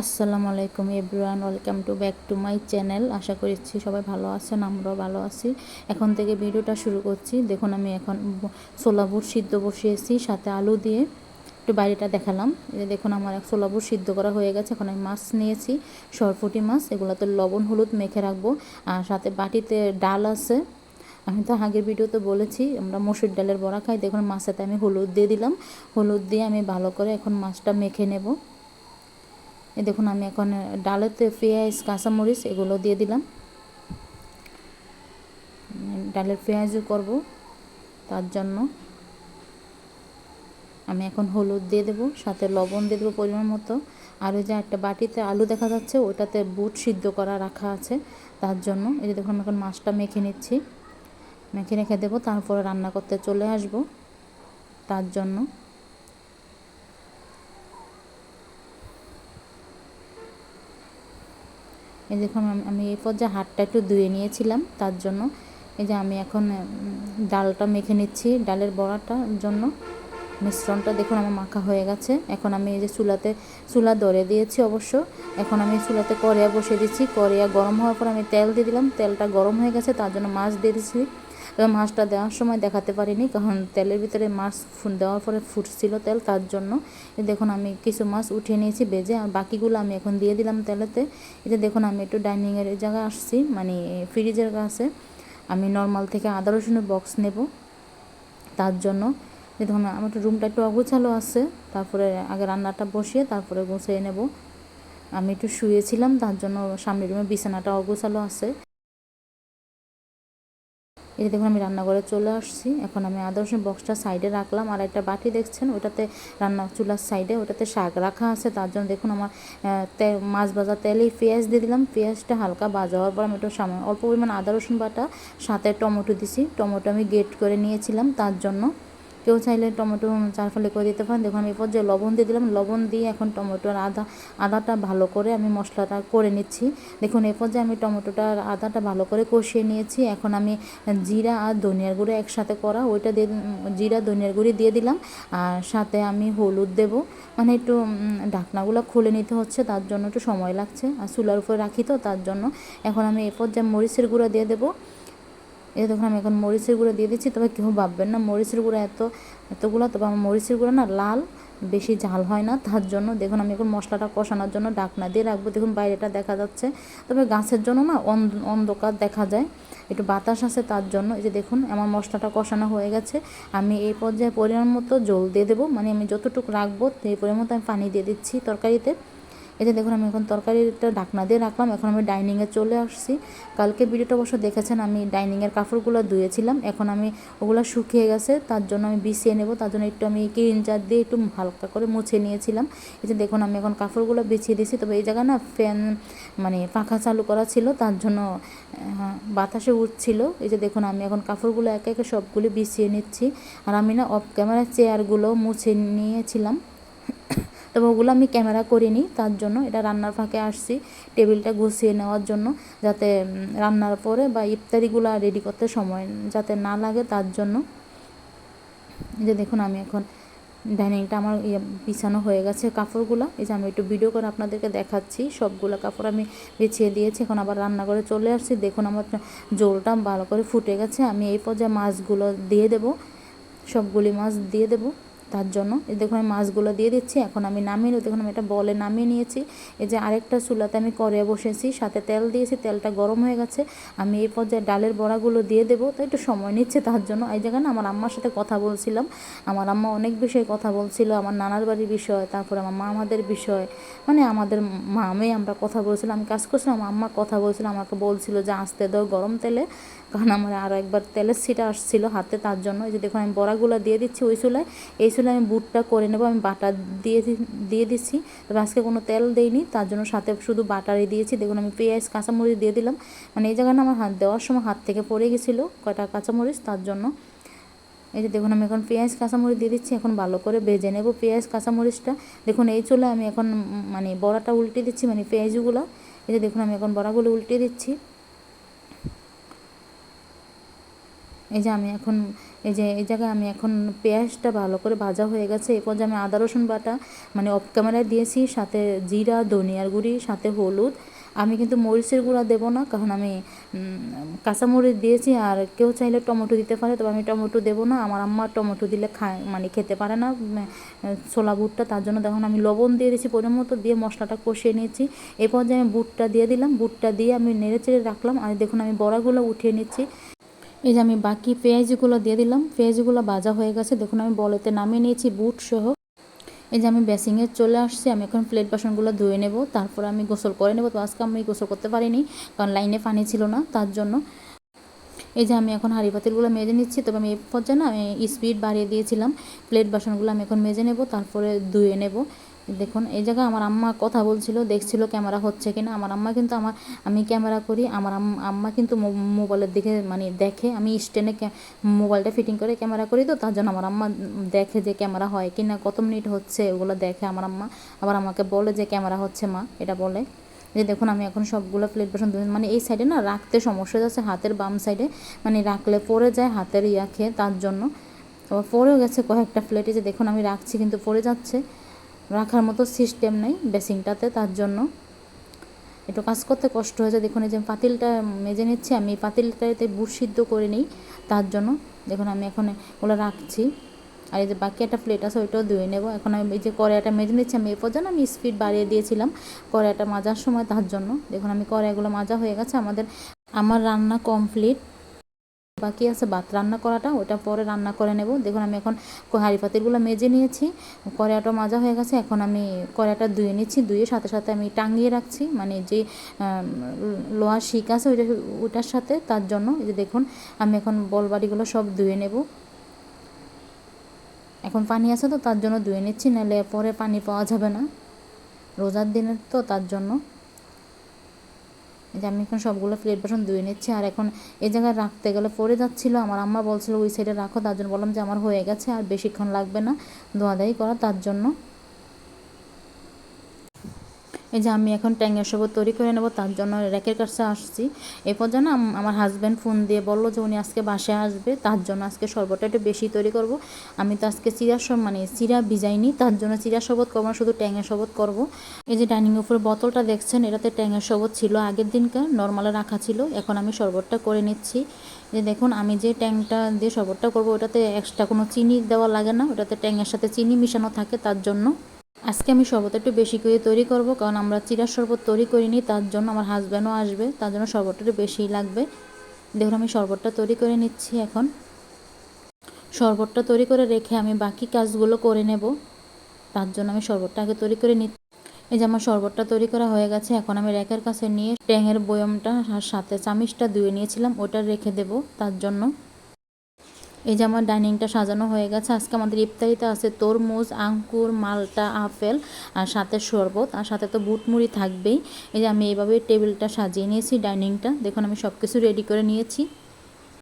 আসসালামু আলাইকুম everyone, welcome to back to my channel. আশা করছি সবাই ভালো আছেন, আমরাও ভালো আছি। এখন থেকে ভিডিওটা শুরু করছি। দেখুন, আমি এখন বুট সিদ্ধ বসিয়েছি, সাথে আলু দিয়ে একটু বাইরেটা দেখালাম। দেখুন, আমার এক বুট সিদ্ধ করা হয়ে গেছে। এখন আমি মাছ নিয়েছি সরফুটি মাছ, এগুলোতে লবণ, হলুদ মেখে রাখব। আর সাথে বাটিতে ডাল আছে। আমি তো আগের ভিডিওতে বলেছি, আমরা মসুর ডালের বড়া খাই। দেখুন, মাছেতে আমি হলুদ দিয়ে দিলাম। হলুদ দিয়ে আমি ভালো করে এখন মাছটা মেখে নেব। এ দেখুন, আমি এখন ডালেতে পেঁয়াজ, কাঁচামরিচ এগুলো দিয়ে দিলাম। ডালের পেঁয়াজও করব তার জন্য। আমি এখন হলুদ দিয়ে দেবো, সাথে লবণ দিয়ে দেবো পরিমাণ মতো। আর ওই যে একটা বাটিতে আলু দেখা যাচ্ছে, ওটাতে বুট সিদ্ধ করা রাখা আছে তার জন্য। এই যে দেখুন, আমি এখন মাছটা মেখে নিচ্ছি। মেখে রেখে দেবো, তারপরে রান্না করতে চলে আসব তার জন্য। এই দেখুন, আমি এই পর্যায়ে হাতটা একটু ধুয়ে নিয়েছিলাম, তার জন্য। এই যে আমি এখন ডালটা মেখে নিচ্ছি, ডালের বড়াটার জন্য। মিশ্রণটা দেখুন, আমার মাখা হয়ে গেছে। এখন আমি এই যে চুলাতে, চুলা ধরে দিয়েছি অবশ্য। এখন আমি চুলাতে করিয়া বসিয়ে দিচ্ছি। করিয়া গরম হওয়ার পর আমি তেল দিয়ে দিলাম। তেলটা গরম হয়ে গেছে, তার জন্য মাছ দিয়ে দিচ্ছি। তবে মাছটা দেওয়ার সময় দেখাতে পারিনি, কারণ তেলের ভিতরে মাছ দেওয়ার পরে ফুটছিল তেল, তার জন্য। দেখুন, আমি কিছু মাছ উঠিয়ে নিয়েছি বেজে, আর বাকিগুলো আমি এখন দিয়ে দিলাম তেলেতে। এটা দেখুন, আমি একটু ডাইনিংয়ের জায়গায় আসছি মানে ফ্রিজের কাছে। আমি নর্মাল থেকে আদা রসুনের বক্স নেব, তার জন্য। দেখুন, আমার একটু রুমটা একটু অগোছালো আছে, তারপরে আগে রান্নাটা বসিয়ে তারপরে গুছিয়ে নেব। আমি একটু শুয়েছিলাম, তার জন্য সামনের রুমে বিছানাটা অগোছালো আছে। এই দেখুন, আমি রান্নাঘরে চলে আসছি। এখন আমি আদা রসুন বক্সটা সাইডে রাখলাম। আর একটা বাটি দেখছেন, ওটাতে রান্না চুলার সাইডে ওটাতে শাক রাখা আছে। তার জন্য দেখুন, আমার মাছ ভাজা তেলেই পেঁয়াজ দিয়ে দিলাম। পেঁয়াজটা হালকা ভাজা হওয়ার পর আমি একটু সামান্য, অল্প পরিমাণ আদা রসুন বাটা, সাথে টমেটো দিছি। টমেটো আমি গেট করে নিয়েছিলাম তার জন্য। কেউ চাইলে টমেটো চার ফলে করে দিতে পারেন। দেখুন, আমি এরপর যে লবণ দিয়ে দিলাম। লবণ দিয়ে এখন টমেটোর আদা, আদাটা ভালো করে আমি মশলাটা করে নিচ্ছি। দেখুন এরপর যে আমি টমেটোটার আদাটা ভালো করে কষিয়ে নিয়েছি। এখন আমি জিরা আর ধনিয়ার গুঁড়ো একসাথে করা, ওইটা দিয়ে জিরা, ধনিয়ার গুঁড়ি দিয়ে দিলাম। আর সাথে আমি হলুদ দেব। মানে একটু ঢাকনাগুলো খুলে নিতে হচ্ছে, তার জন্য একটু সময় লাগছে। আর চুলার উপরে রাখি তো, তার জন্য। এখন আমি এরপর যে মরিচের গুঁড়ো দিয়ে দেবো। এই দেখুন, আমি এখন মরিচের গুঁড়ো দিয়ে দিচ্ছি, তবে কেউ ভাববেন না, মরিচের গুঁড়ো এত, এতগুলো, তবে আমার মরিচের গুঁড়ো না লাল, বেশি ঝাল হয় না, তার জন্য দেখুন, আমি এখন মশলাটা কষানোর জন্য ডাকনা দিয়ে রাখব, দেখুন বাইরেটা দেখা যাচ্ছে, তবে গাছের জন্য না অন্ধকার দেখা যায়, একটু বাতাস আছে তার জন্য, এই যে দেখুন, আমার মশলাটা কষানো হয়ে গেছে, আমি এই পর্যায়ে পরিমাণ মতো জল দিয়ে দেবো মানে আমি যতটুকু রাখব, সেই পরিমাণ মতো আমি পানি দিয়ে দিচ্ছি তরকারিতে। এই যে দেখুন, আমি এখন তরকারিটা ঢাকনা দিয়ে রাখলাম। এখন আমি ডাইনিংয়ে চলে আসছি। কালকে ভিডিওটা অবশ্য দেখেছেন, আমি ডাইনিংয়ের কাপড়গুলো ধুয়েছিলাম। এখন আমি ওগুলো শুকিয়ে গেছে, তার জন্য আমি বিছিয়ে নেব। তার জন্য একটু আমি ক্লিন চার দিয়ে একটু হালকা করে মুছে নিয়েছিলাম। এই যে দেখুন, আমি এখন কাপড়গুলো বিছিয়ে দিয়েছি। তবে এই জায়গায় না ফ্যান মানে পাখা চালু করা ছিল, তার জন্য বাতাসে উঠছিল। এই যে দেখুন, আমি এখন কাপড়গুলো একে একে সবগুলি বিছিয়ে নিচ্ছি। আর আমি না অফ ক্যামেরা চেয়ারগুলো মুছে নিয়েছিলাম। তবে ওগুলো আমি ক্যামেরা করিনি, তার জন্য এটা রান্নার ফাঁকে আসছি টেবিলটা গুছিয়ে নেওয়ার জন্য যাতে রান্নার পরে বা ইফতারিগুলো রেডি করতে সময় যাতে না লাগে তার জন্য। যে দেখুন আমি এখন ডাইনিংটা আমার ইয়ে বিছানো হয়ে গেছে কাপড়গুলো। এই যে আমি একটু ভিডিও করে আপনাদেরকে দেখাচ্ছি, সবগুলো কাপড় আমি বিছিয়ে দিয়েছি, এখন আবার রান্না করে চলে আসছি। দেখুন আমার জোলটা ভালো করে ফুটে গেছে, আমি এই পর্যায়ে মাছগুলো দিয়ে দেব, সবগুলি মাছ দিয়ে দেবো। তার জন্য। এই দেখুন, আমি মাছগুলো দিয়ে দিচ্ছি। এখন আমি নামিয়ে দেখুন, আমি এটা বলে নামিয়ে নিয়েছি। এই যে আরেকটা চুলাতে আমি করে বসেছি। সাথে তেল দিয়েছি। তেলটা গরম হয়ে গেছে। আমি এই পর্যায়ে ডালের বড়াগুলো দিয়ে দেবো। তো একটু সময় নিচ্ছে তার জন্য। এই জায়গায় আমার আম্মার সাথে কথা বলছিলাম। আমার আম্মা অনেক বিষয়ে কথা বলছিল। আমার নানার বাড়ির বিষয়, তারপর আমার মা আমাদের বিষয়। মানে আমাদের মামে আমরা কথা বলছিলাম। আমি কাজ করছিলাম। আমার আম্মা কথা বলছিল, আমাকে বলছিল যে, আসতে দাও গরম তেলে। কারণ আমার আরও একবার তেলের সিটা আসছিল হাতে, তার জন্য এই যে দেখুন আমি বড়াগুলো দিয়ে দিচ্ছি ওই চুলায়। এই চুলায় আমি বুটটা করে নেব, আমি বাটার দিয়ে দিয়ে দিচ্ছি। তবে আজকে কোনো তেল দেইনি, তার জন্য সাথে শুধু বাটারই দিয়েছি। দেখুন আমি পেঁয়াজ, কাঁচামরিচ দিয়ে দিলাম। মানে এই জায়গায় আমার হাত দেওয়ার সময় হাত থেকে পড়ে গেছিল কয়টা কাঁচামরিচ, তার জন্য। এই যে দেখুন আমি এখন পেঁয়াজ, কাঁচামরিচ দিয়ে দিচ্ছি, এখন ভালো করে ভেজে নেব পেঁয়াজ, কাঁচামরিচটা। দেখুন এই চুলে আমি এখন মানে বড়াটা উল্টে দিচ্ছি মানে পেঁয়াজগুলো। এই যে দেখুন আমি এখন বড়াগুলো উল্টে দিচ্ছি। এই যে আমি এখন, এই যে এই জায়গায় আমি এখন পেঁয়াজটা ভালো করে ভাজা হয়ে গেছে। এরপর যে আমি আদা, রসুন বাটা মানে অফ ক্যামেরায় দিয়েছি, সাথে জিরা, ধনিয়ার গুঁড়ি, সাথে হলুদ। আমি কিন্তু মরিচের গুঁড়া দেবো না, কারণ আমি কাঁচামরিচ দিয়েছি, আর কেউ চাইলে টমেটো দিতে পারে, তবে আমি টমেটো দেবো না। আমার আম্মা টমেটো দিলে খায় মানে খেতে পারে না ছোলা বুটটা, তার জন্য দেখুন আমি লবণ দিয়ে দিয়েছি পরিমাণ মতো, দিয়ে মশলাটা কষিয়ে নিয়েছি। এরপর যে আমি বুটটা দিয়ে দিলাম, বুটটা দিয়ে আমি নেড়ে চেড়ে রাখলাম, আর দেখুন আমি বড়াগুলো উঠিয়ে নিচ্ছি। এই যে আমি বাকি পেঁয়াজগুলো দিয়ে দিলাম। পেঁয়াজগুলো ভাজা হয়ে গেছে। দেখুন, আমি বলেতে নামিয়ে নিয়েছি বুট সহ। এই যে আমি বেসিংয়ে চলে আসছি। আমি এখন প্লেট বাসনগুলো ধুয়ে নেব। তারপর আমি গোসল করে নেব। তো আজকে আমি গোসল করতে পারিনি, কারণ লাইনে পানি ছিল না, তার জন্য। এই যে আমি এখন হাঁড়ি পাতিলগুলো মেজে নিচ্ছি। তবে আমি এই পর্যায়ে না, আমি স্পিড বাড়িয়ে দিয়েছিলাম। প্লেট বাসনগুলো আমি এখন মেজে নেব। তারপরে ধুয়ে নেব। দেখুন, এই জায়গায় আমার আম্মা কথা বলছিল, দেখছিল ক্যামেরা হচ্ছে কিনা। আমার আম্মা কিন্তু আমার, আমি ক্যামেরা করি, আমার আম্মা কিন্তু মোবাইলের দিকে মানে দেখে, আমি স্ট্যান্ডে মোবাইলটা ফিটিং করে ক্যামেরা করি তো, তার জন্য আমার আম্মা দেখে যে ক্যামেরা হয় কি না কত মিনিট হচ্ছে, ওগুলো দেখে আমার আম্মা। আবার আমাকে বলে যে ক্যামেরা হচ্ছে মা, এটা বলে। যে দেখুন, আমি এখন সবগুলো প্লেট বাসন মানে এই সাইডে না রাখতে সমস্যা যাচ্ছে, হাতের বাম সাইডে মানে রাখলে পড়ে যায় হাতের ইয়া খেয়ে, তার জন্য। আবার পড়েও গেছে কয়েকটা প্লেটে যে দেখুন, আমি রাখছি কিন্তু পড়ে যাচ্ছে। রাখার মতো সিস্টেম নেই বেসিংটাতে তার জন্য। একটু কাজ করতে কষ্ট হয়েছে, দেখুন এই যে পাতিলটা মেজে নিচ্ছি, আমি পাতিলটাতে বুট সিদ্ধ করে নিই, তার জন্য। দেখুন আমি এখন ওগুলো রাখছি। আর এই যে বাকি একটা প্লেট আছে, ওইটাও ধুয়ে নেব। এখন আমি এই যে কড়াইটা মেজে নিচ্ছি, আমি এ পর্যন্ত আমি স্পিড বাড়িয়ে দিয়েছিলাম, কড়াইটা মাজার সময়, তার জন্য। দেখুন আমি কড়াইগুলো মাজা হয়ে গেছে, আমাদের, আমার রান্না কমপ্লিট বাকি আছে, ভাত রান্না করাটা, ওটা পরে রান্না করে নেব। দেখুন, আমি এখন হাঁড়ি পাতিলগুলো মেজে নিয়েছি কড়াটা মাজা হয়ে গেছে, এখন আমি কড়াটা ধুয়ে নিচ্ছি, ধুয়ে সাথে সাথে আমি টাঙিয়ে রাখছি। মানে যে লোহার শিক আছে, ওইটা ওটার সাথে, তার জন্য এই যে দেখুন, আমি এখন বলবাড়িগুলো সব ধুয়ে নেব। এখন পানি আছে তো, তার জন্য ধুয়ে নিচ্ছি, নাহলে পরে পানি পাওয়া যাবে না। রোজার দিনের তো, তার জন্য। যে আমি এখন সবগুলো প্লেট বাসন ধুয়ে নিচ্ছি, আর এখন এই জায়গায় রাখতে গেলে পড়ে যাচ্ছিল। আমার আম্মা বলছিল, ওই সাইডে রাখো। তার জন্য বললাম যে, আমার হয়ে গেছে, আর বেশিক্ষণ লাগবে না। ধোয়াধাই করা তার জন্য। এই যে আমি এখন ট্যাঙ্গের শরবত তৈরি করে নেব, তার জন্য র্যাকের কাছে আসছি। এ পর্যন্ত আমার হাজব্যান্ড ফোন দিয়ে বলল যে উনি আজকে বাসায় আসবে, তার জন্য আজকে শরবতটা একটু বেশি তৈরি করব। আমি তো আজকে চিরা সব মানে চিরা ভিজাইনি, তার জন্য চিরা শরবত করব না, শুধু ট্যাঙ্গের শরবত করব। এই যে ডাইনিং উপরে বোতলটা দেখছেন, এটাতে ট্যাঙ্গের শরবত ছিল আগের দিনকার নর্মালে রাখা ছিল, এখন আমি শরবতটা করে নিচ্ছি। যে দেখুন, আমি যে ট্যাংটা দিয়ে শরবতটা করব, ওটাতে এক্সট্রা কোনো চিনি দেওয়া লাগে না, ওটাতে ট্যাংয়ের সাথে চিনি মিশানো থাকে, তার জন্য আজকে আমি শরবত একটু বেশি করে তৈরি করব, কারণ আমরা চিরার শরবত তৈরি করিনি, তার জন্য আমার হাজব্যান্ডও আসবে, তার জন্য শরবতটা একটু বেশিই লাগবে। দেখুন, আমি শরবতটা তৈরি করে নিচ্ছি এখন। শরবতটা তৈরি করে রেখে আমি বাকি কাজগুলো করে নেব, তার জন্য আমি শরবতটা আগে তৈরি করে নিচ্ছি। এই যে আমার শরবতটা তৈরি করা হয়ে গেছে, এখন আমি র্যাকের কাছে নিয়ে ট্যাঙের বয়মটা আর সাথে চামিচটা ধুয়ে নিয়েছিলাম, ওটা রেখে দেব তার জন্য। এই যে আমার ডাইনিংটা সাজানো হয়ে গেছে, আজকে আমাদের ইফতারিতে আছে তরমুজ আঙ্কুর মালটা, আপেল আর সাথে শরবত আর সাথে তো বুটমুড়ি থাকবেই। এই যে আমি এইভাবে টেবিলটা সাজিয়ে নিয়েছি, ডাইনিংটা। দেখুন আমি সব কিছু রেডি করে নিয়েছি।